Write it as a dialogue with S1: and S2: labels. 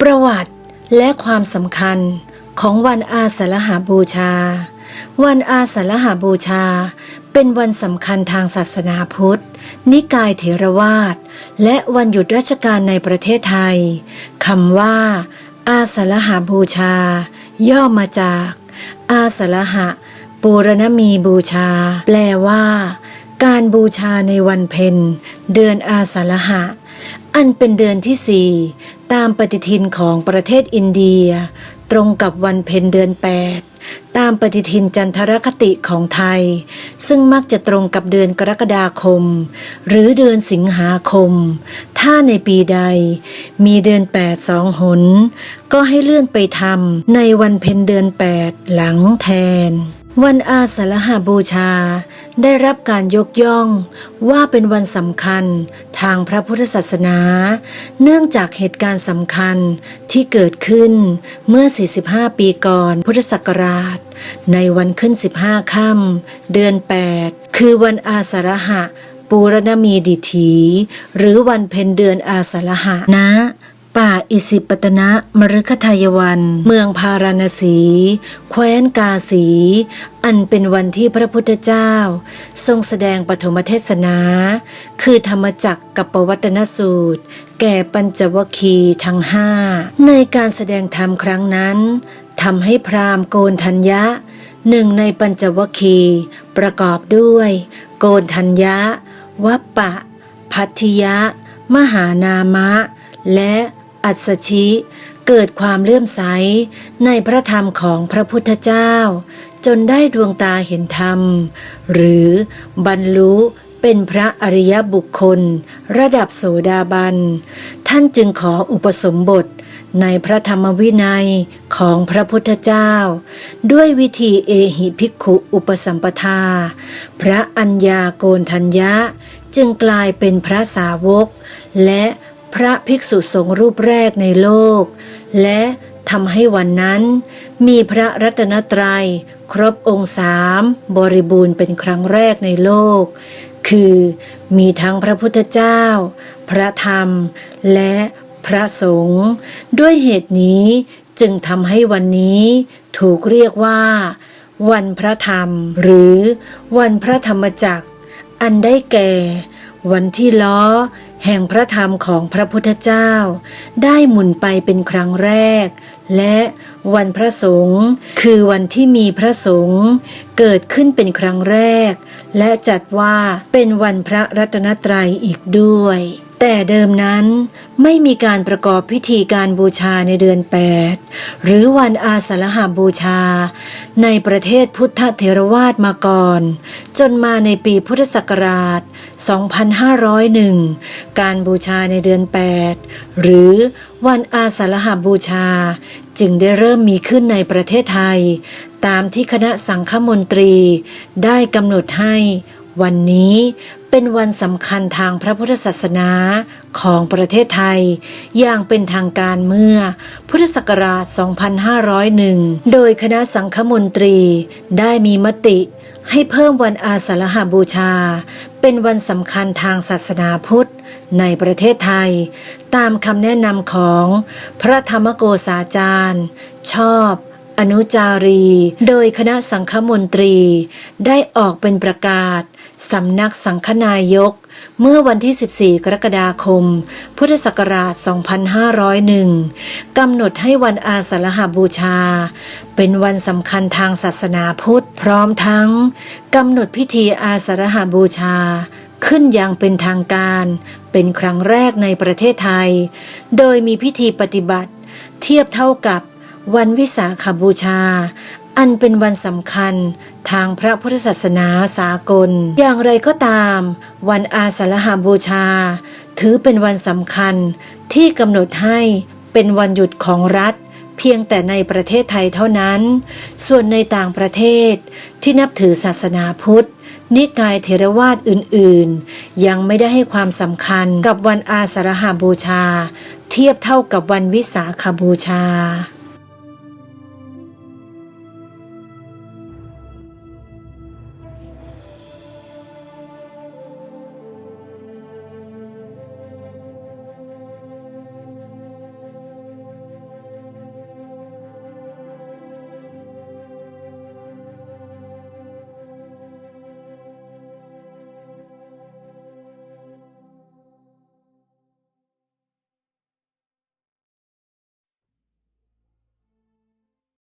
S1: ประวัติและความสำคัญของวันอาสาฬหาบูชา วันอาสาฬหาบูชา เป็นวันสำคัญทางศาสนาพุทธ นิกายเถรวาท และวันหยุดราชการในประเทศไทยคำว่า อาสาฬหาบูชา ย่อมาจาก อาสาฬหะปูรณมีบูชา แปลว่า การบูชาในวันเพ็ญเดือนอาสาฬหะอันเป็นเดือนที่สี่ ตามปฏิทินของประเทศอินเดีย ตรงกับวันเพ็ญเดือน 8 ตามปฏิทินจันทรคติของไทย ซึ่งมักจะตรงกับเดือนกรกฎาคม หรือเดือนสิงหาคม ถ้าในปีใด มีเดือน 8 สองหน ก็ให้เลื่อนไปทำในวันเพ็ญเดือน 8 หลังแทน วันอาสาฬหาบูชา ได้รับการยกย่องว่าเป็นวันสำคัญทางพระพุทธศาสนา เนื่องจากเหตุการณ์สำคัญที่เกิดขึ้นเมื่อ 45 ปีก่อนพุทธศักราช ในวันขึ้น 15 ค่ำเดือน 8 คือวันอาสาฬหะปูรณมีดิถี หรือวันเพ็ญเดือนอาสาฬหะนะ ป่าอิสิปตนะมฤคทายวัน เมืองพาราณสี แคว้นกาสี อันเป็นวันที่พระพุทธเจ้า ทรงแสดงปฐมเทศนา คือธรรมจักกับปวัตนสูตร แก่ปัญจวคีทั้งห้า ในการแสดงธรรมครั้งนั้นทำให้พราหมณ์โกนทัญญะ หนึ่งในปัญจวคีประกอบด้วย โกนทัญญะวัปปะ พัทธิยะ มหานามะ และ อัศชิ เกิดความเลื่อมใสในพระธรรมของพระพุทธเจ้า จนได้ดวงตาเห็นธรรม หรือบรรลุเป็นพระอริยบุคคล ระดับโสดาบัน ท่านจึงขออุปสมบทในพระธรรมวินัยของพระพุทธเจ้า ด้วยวิธีเอหิภิกขุอุปสัมปทา พระอัญญาโกนทัญญะ จึงกลายเป็นพระสาวก และ พระภิกษุสงฆ์รูปแรกในโลก และทำให้วันนั้น มีพระรัตนตรัย ครบองค์สามบริบูรณ์เป็นครั้งแรกในโลก คือมีทั้งพระพุทธเจ้า พระธรรม และพระสงฆ์ด้วยเหตุนี้จึงทำให้วันนี้ถูกเรียกว่า วันพระธรรม หรือวันพระธรรมจักร อันได้แก่ วันที่ล้อ แห่งพระธรรมของพระพุทธเจ้า ได้หมุนไปเป็นครั้งแรก และวันพระสงฆ์คือวันที่มีพระสงฆ์เกิดขึ้นเป็นครั้งแรก และจัดว่าเป็นวันพระรัตนตรัยอีกด้วย แต่เดิมนั้นไม่มีการประกอบพิธีการบูชาในเดือน 8 หรือวันอาสาฬหาบูชา ในประเทศพุทธเถรวาทมาก่อน จนมาในปีพุทธศักราช 2501 การบูชาในเดือน 8 หรือวันอาสาฬหาบูชา จึงได้เริ่มมีขึ้นในประเทศไทย ตามที่คณะสังฆมนตรีได้กำหนดให้วันนี้ เป็นวันสำคัญทางพระพุทธศาสนาของประเทศไทย อย่างเป็นทางการเมื่อ พุทธศักราช 2501 โดยคณะสังฆมนตรีได้มีมติให้เพิ่มวันอาสาฬหาบูชา เป็นวันสำคัญทางศาสนาพุทธในประเทศไทย ตามคำแนะนำของพระธรรมโกษาจารย์ ชอบอนุจารี โดยคณะสังฆมนตรี ได้ออกเป็นประกาศ สำนักสังฆนายก เมื่อวันที่ 14 กรกฎาคม พุทธศักราช 2501 กำหนดให้วันอาสาฬหาบูชา เป็นวันสำคัญทางศาสนาพุทธ พร้อมทั้งกำหนดพิธีอาสาฬหาบูชา ขึ้นอย่างเป็นทางการ เป็นครั้งแรกในประเทศไทย โดยมีพิธีปฏิบัติ เทียบเท่ากับวันวิสาขบูชา อันเป็นวันสำคัญทางพระพุทธศาสนาสากล อย่างไรก็ตาม วันอาสาฬหาบูชา ถือเป็นวันสำคัญที่กำหนดให้เป็นวันหยุดของรัฐ เพียงแต่ในประเทศไทยเท่านั้น ส่วนในต่างประเทศที่นับถือศาสนาพุทธนิกายเทรวาสอื่นๆ ยังไม่ได้ให้ความสำคัญกับวันอาสาฬหาบูชา เทียบเท่ากับวันวิสาขบูชา